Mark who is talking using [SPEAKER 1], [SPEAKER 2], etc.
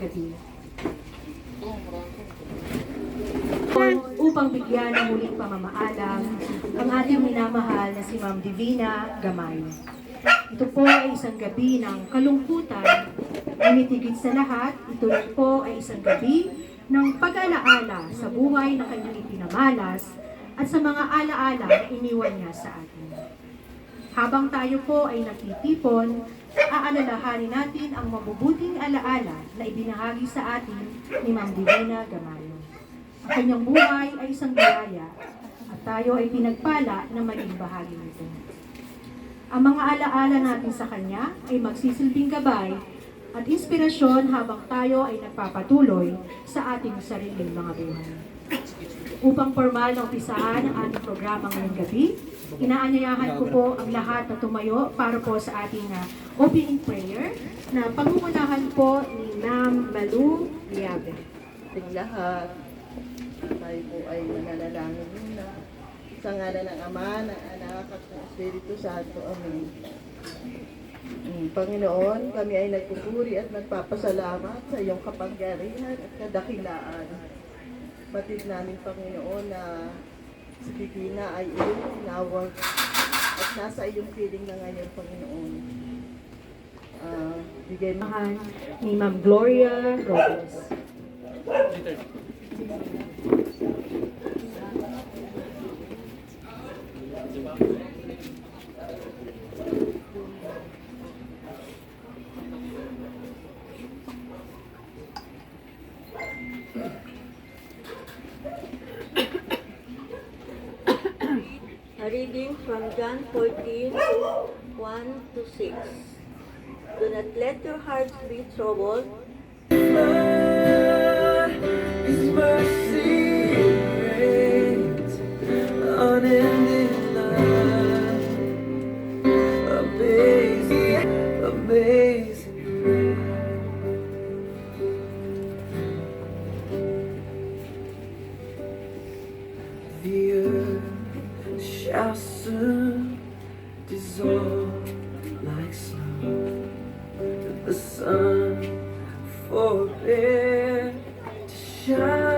[SPEAKER 1] negative. upang bigyan ng muling pamamaalam ang ating minamahal na si Ma'am Divina Gamay. Ito po ay isang gabi ng kalungkutan, ngunit sa lahat, ito po ay isang gabi ng pag-alaala sa buhay na kanyang ipinamalas at sa mga alaala na iniwan niya sa atin. Habang tayo po ay nagtitipon, aalalahanin natin ang mabubuting alaala na ibinahagi sa atin ni Ma'am Divina Gamayo. Ang kanyang buhay ay isang biyaya at tayo ay pinagpala na maging bahagi nito. Ang mga alaala natin sa kanya ay magsisilbing gabay at inspirasyon habang tayo ay nagpapatuloy sa ating sariling mga buhay. Upang formal na umpisahan ang ating programa ngayong gabi, inaanyayahan ko po ang lahat na tumayo para po sa ating uh, opening prayer na pangungunahan po ni Ma'am Malu Liabe.
[SPEAKER 2] ating lahat. Tayo po ay nananalangin muna. Sa ngala ng Ama, ng Anak, at ng Espiritu Santo. Amen. Mm, Panginoon, kami ay nagpupuri at nagpapasalamat sa iyong kapangyarihan at kadakilaan. Batid namin, Panginoon, na si Divina ay iyong tinawag at nasa iyong piling na ngayon, Panginoon. Ah, bigay mo
[SPEAKER 1] ni Ma'am Gloria Robles.
[SPEAKER 3] A reading from John 14, 1 to 6. Do not let your hearts be troubled.
[SPEAKER 4] shall soon dissolve like snow that the sun forbid to shine.